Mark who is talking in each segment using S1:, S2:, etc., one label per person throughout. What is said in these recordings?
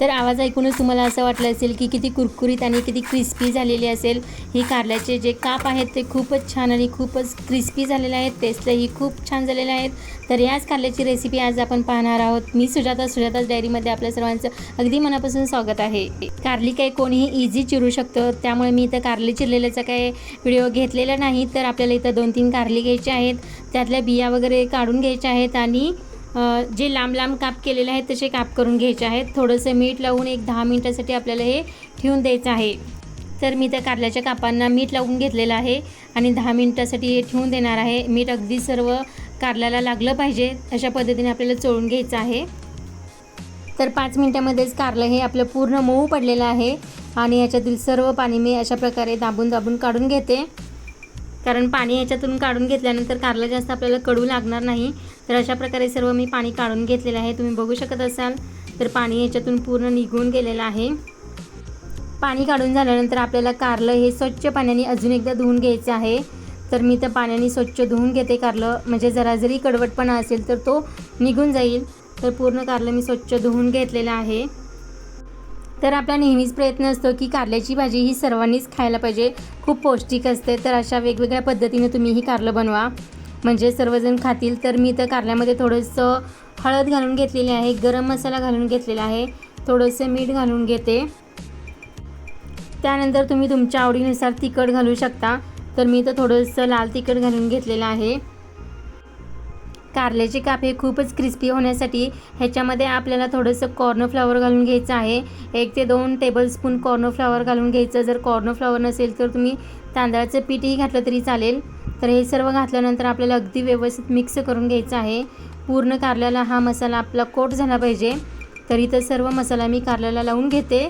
S1: तर आवाज ऐकूनच तुम्हाला असं वाटलं असेल की किती कुरकुरीत आणि किती क्रिस्पी झालेली असेल. ही कारल्याचे जे काप आहेत ते खूपच छान आणि खूपच क्रिस्पी झालेले आहेत. टेस्टही खूप छान झालेले आहेत. तर याच कारल्याची रेसिपी आज आपण पाहणार आहोत. मी सुजाता सुजाताच डायरीमध्ये आपल्या सर्वांचं अगदी मनापासून स्वागत आहे. कारली काही कोणीही इझी चिरू शकतं त्यामुळे मी इथं कारली चिरलेल्याचा काही व्हिडिओ घेतलेला नाही. तर आपल्याला इथं दोन तीन कारली घ्यायची आहेत. त्यातल्या बिया वगैरे काढून घ्यायच्या आहेत आणि जे लांब लांब काप केलेले आहेत तसे काप करून घ्यायचे आहेत. थोडंसं मीठ लावून एक दहा मिनटासाठी आपल्याला हे ठेवून द्यायचं आहे. तर मी त्या कारल्याच्या कापांना मीठ लावून घेतलेलं आहे आणि दहा मिनटासाठी हे ठेवून देणार आहे. मीठ अगदी सर्व कारल्याला लागलं पाहिजे अशा पद्धतीने आपल्याला चोळून घ्यायचं आहे. तर पाच मिनटामध्येच कारलं हे आपलं पूर्ण मऊ पडलेलं आहे आणि याच्यातील सर्व पाणी मी अशा प्रकारे दाबून दाबून काढून घेते. कारण पाणी याच्यातून काढून घेतल्यानंतर कारलं जास्त आपल्याला कडू लागणार नाही. तर अशा प्रकारे सर्व मी पाणी काढून घेतलेलं आहे. तुम्ही बघू शकत असाल तर पाणी याच्यातून पूर्ण निघून गेलेलं आहे. पाणी काढून झाल्यानंतर आपल्याला कारलं हे स्वच्छ पाण्याने अजून एकदा धुवून घ्यायचं आहे. तर मी तर पाण्याने स्वच्छ धुवून घेते कारलं. म्हणजे जरा जरी कडवटपणा असेल तर तो निघून जाईल. तर पूर्ण कारलं मी स्वच्छ धुवून घेतलेलं आहे. तर आपला नेहमीच प्रयत्न असतो की कारल्याची भाजी ही सर्वांनीच खायला पाहिजे. खूप पौष्टिक असते. तर अशा वेगवेगळ्या पद्धतीने तुम्ही ही कारलं बनवा. म्हणजे सर्वजण खातील तर मी तर कारल्यामध्ये थोडंसं हळद घालून घेतलेली आहे गरम मसाला घालून घेतलेला आहे थोडंसं मीठ घालून घेते. त्यानंतर तुम्ही तुमच्या आवडीनुसार तिखट घालू शकता तर मी तर थोडंसं लाल तिखट घालून घेतलेलं आहे. कारल्याचे काप हे खूपच क्रिस्पी होण्यासाठी ह्याच्यामध्ये आपल्याला थोडंसं कॉर्नफ्लॉवर घालून घ्यायचं आहे. एक ते दोन टेबलस्पून कॉर्नफ्लॉवर घालून घ्यायचं. जर कॉर्नफ्लॉवर नसेल तर तुम्ही तांदळाचं पीठही घातलं तरी चालेल. तर हे सर्व घातल्यानंतर आपल्याला अगदी व्यवस्थित मिक्स करून घ्यायचं आहे. पूर्ण कारल्याला हा मसाला आपला कोट झाला पाहिजे. तर इथं सर्व मसाला मी कारल्याला लावून घेते.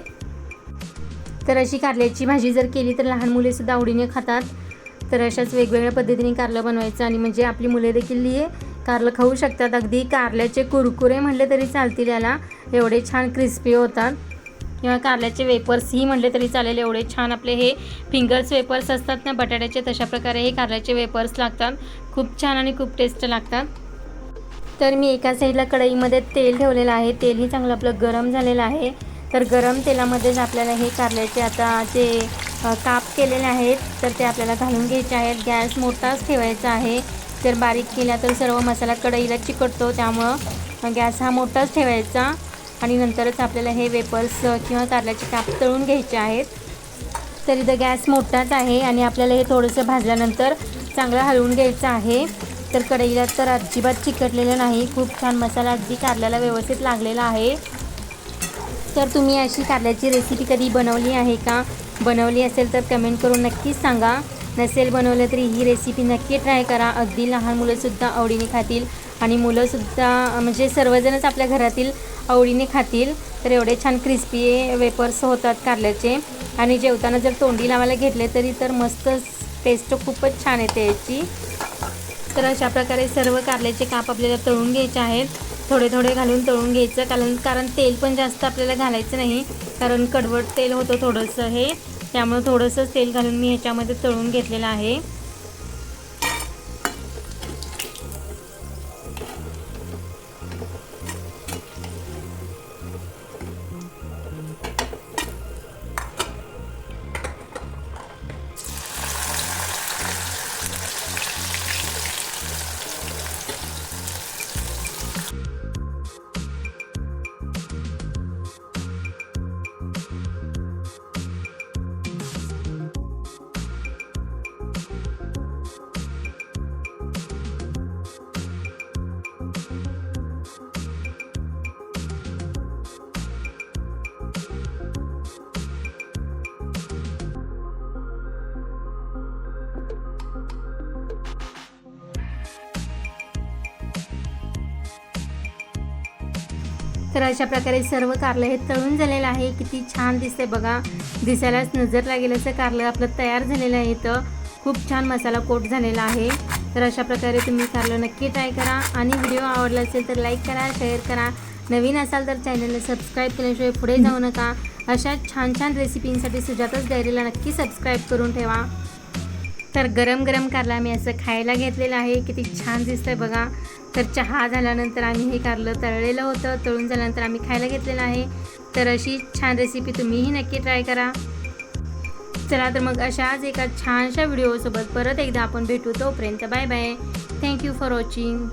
S1: तर अशी कारल्याची भाजी जर केली तर लहान मुलेसुद्धा आवडीने खातात. तर अशाच वेगवेगळ्या पद्धतीने कारलं बनवायचं आणि म्हणजे आपली मुले देखील हे कारलं खाऊ शकतात. अगदी कारल्याचे कुरकुरे म्हणले तरी चालतील याला. एवढे छान क्रिस्पी होतात. किंवा कारल्याचे वेपर्सही म्हणले तरी चालेल एवढे छान आपले हे फिंगर्स वेपर्स असतात ना बटाट्याचे तशा प्रकारे हे कारल्याचे वेपर्स लागतात. खूप छान आणि खूप टेस्ट लागतात. तर मी एका साईडला कढईमध्ये तेल ठेवलेलं आहे. तेलही चांगलं आपलं गरम झालेलं आहे. तर गरम तेलामध्येच आपल्याला हे कारल्याचे आता जे काप केलेले आहेत तर ते आपल्याला घालून घ्यायचे आहेत. गॅस मोठाच ठेवायचा आहे. जर बारीक केला तर सर्व मसाला कढईला चिकटतो त्यामुळं गॅस हा मोठाच ठेवायचा. आणि नंतरच आपल्याला हे वेपर्स किंवा कारल्याचे काप तळून घ्यायचे आहेत. तर इथं गॅस मोठाच आहे आणि आपल्याला हे थोडंसं भाजल्यानंतर चांगलं हलवून घ्यायचं आहे. तर कढईला तर अजिबात चिकटलेलं नाही. खूप छान मसाला अगदी कारल्याला व्यवस्थित लागलेला आहे. तर तुम्ही अशी कारल्याची रेसिपी कधी बनवली आहे का? बनवली असेल तर कमेंट करून नक्कीच सांगा. नसेल बनवलं तरी ही रेसिपी नक्की ट्राय करा. अगदी लहान मुलंसुद्धा आवडीने खातील. आणि मुलंसुद्धा म्हणजे सर्वजणच आपल्या घरातील आवडीने खातील. तर एवढे छान क्रिस्पी वेपर्स होतात कारल्याचे. आणि जेवताना जर तोंडी लावायला घेतले तरी तर मस्त टेस्ट खूपच छान येते याची. तर अशा प्रकारे सर्व कारल्याचे काप आपल्याला तळून घ्यायचे आहेत. थोडे थोडे घालून तळून घ्यायचं कारण कारण तेल पण जास्त आपल्याला घालायचं नाही. कारण कडवट तेल होतं थोडंसं हे. त्यामुळे थोडंसं तेल घालून मी ह्याच्यामध्ये तळून घेतलेलं आहे. तर अशा प्रकारे सर्व कारलं हे तळून झालेलं आहे. किती छान दिसते बघा. दिसायलाच नजर लागेल असं कारलं आपलं तयार झालेलं आहे इथं. खूप छान मसाला कोट झालेला आहे. तर अशा प्रकारे तुम्ही कारलं नक्की ट्राय करा. आणि व्हिडिओ आवडला असेल तर लाईक करा शेअर करा. नवीन असाल तर चॅनलला सबस्क्राईब केल्याशिवाय पुढे जाऊ नका. अशा छान छान रेसिपींसाठी सुजातच डायरीला नक्की सबस्क्राईब करून ठेवा. तर गरम गरम कारला मी असं खायला घेतलेलं आहे. किती छान दिसतंय बघा. तर चहा झाल्यानंतर आम्ही हे कारलं तळलेलं होतं. तळून झाल्यानंतर आम्ही खायला घेतलेलं आहे. तर अशी छान रेसिपी तुम्हीही नक्की ट्राय करा. चला तर मग अशाच एका छानशा व्हिडिओसोबत परत एकदा आपण भेटू. तोपर्यंत bye bye thank you for watching